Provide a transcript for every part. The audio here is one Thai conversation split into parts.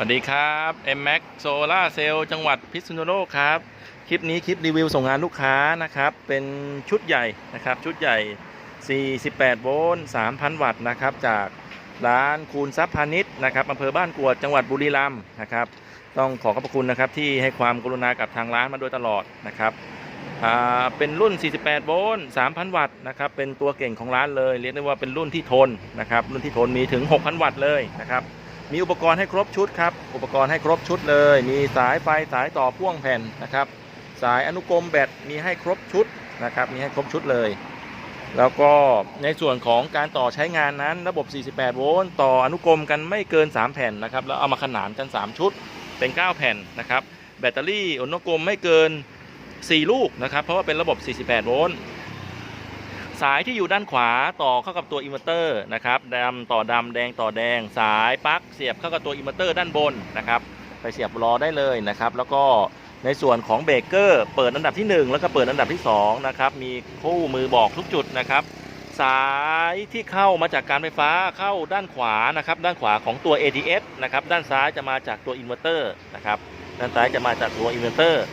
สวัสดีครับ M Max Solar Cell จังหวัดพิษณุโลกครับ คลิปนี้คลิปรีวิวส่งงานลูกค้านะครับ เป็นชุดใหญ่นะครับ ชุดใหญ่ 48 โวลต์ 3,000 วัตต์นะครับ จากร้านคูณทรัพย์พาณิชย์นะครับอำเภอบ้านกวด จังหวัดบุรีรัมย์นะครับ ต้องขอขอบพระคุณนะครับที่ให้ความกรุณากับทางร้านมาโดยตลอดนะครับ เป็นรุ่น 48 โวลต์ 3,000 วัตต์นะครับ เป็นตัวเก่งของร้านเลย เรียกได้ว่าเป็นรุ่นที่ทนนะครับ รุ่นที่ทนมีถึง 6,000 วัตต์เลยนะครับ มีอุปกรณ์ให้ครบชุดครับ อุปกรณ์ให้ครบชุดเลย มีสายไฟสายต่อพ่วงแผ่นนะครับ สายอนุกรมแบตมีให้ครบชุดนะครับ มีให้ครบชุดเลย แล้วก็ในส่วนของการต่อใช้งานนั้นระบบ 48 โวลต์ต่ออนุกรมกันไม่เกิน 3 แผ่นนะครับ แล้วเอามาขนานกัน 3 ชุดเป็น 9 แผ่นนะครับ แบตเตอรี่อนุกรมไม่เกิน 4 ลูกนะครับ เพราะว่าเป็นระบบ 48 โวลต์ สายที่อยู่ด้านขวาต่อเข้ากับตัวอินเวอร์เตอร์นะครับดำต่อดำแดงต่อแดง สายปลั๊กเสียบเข้ากับตัวอินเวอร์เตอร์ด้านบนนะครับไปเสียบรอได้เลยนะครับ แล้วก็ในส่วนของเบรกเกอร์เปิดอันดับที่ 1 แล้วก็เปิดอันดับที่2นะครับมีคู่มือบอกทุกจุดนะครับ สายที่เข้ามาจากการไฟฟ้าเข้าด้านขวานะครับ ด้านขวาของตัว ATS นะครับด้านซ้ายจะมาจากตัวอินเวอร์เตอร์นะครับด้านซ้ายจะมาจากตัวอินเวอร์เตอร์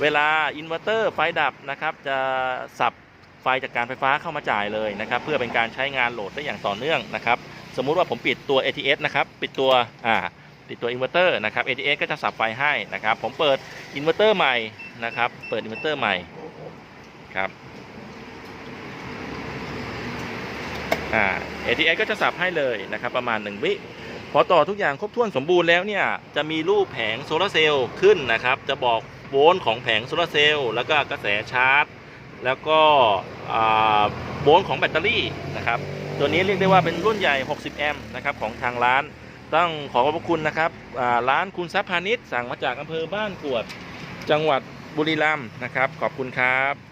เวลาอินเวอร์เตอร์ไฟดับนะครับจะสับ ไฟจากการไฟฟ้าเข้ามาจ่ายเลยนะครับ เพื่อเป็นการใช้งานโหลดได้อย่างต่อเนื่องนะครับ สมมุติว่าผมปิดตัว ATS นะครับ ปิดตัวอ่าปิดตัวอินเวอร์เตอร์นะครับ ATS ก็จะสับไฟให้นะครับ ผมเปิดอินเวอร์เตอร์ใหม่นะครับ เปิดอินเวอร์เตอร์ใหม่ครับอ่า ATS ก็จะสับให้เลยนะครับ ประมาณ 1 วิพอต่อทุกอย่างครบถ้วนสมบูรณ์แล้วเนี่ยจะมีรูปแผงโซลาร์เซลล์ขึ้นนะครับ จะบอกโวลต์ของแผงโซลาร์เซลล์แล้วก็กระแสชาร์จ แล้วก็โวลต์ของแบตเตอรี่นะครับ ตัวนี้เรียกได้ว่าเป็นรุ่นใหญ่ 60 แอมป์นะครับของทางร้าน ต้องขอขอบพระคุณนะครับร้านคุณทรัพย์พาณิชย์สั่งมาจากอำเภอบ้านกรวด จังหวัดบุรีรัมย์นะครับ ขอบคุณครับ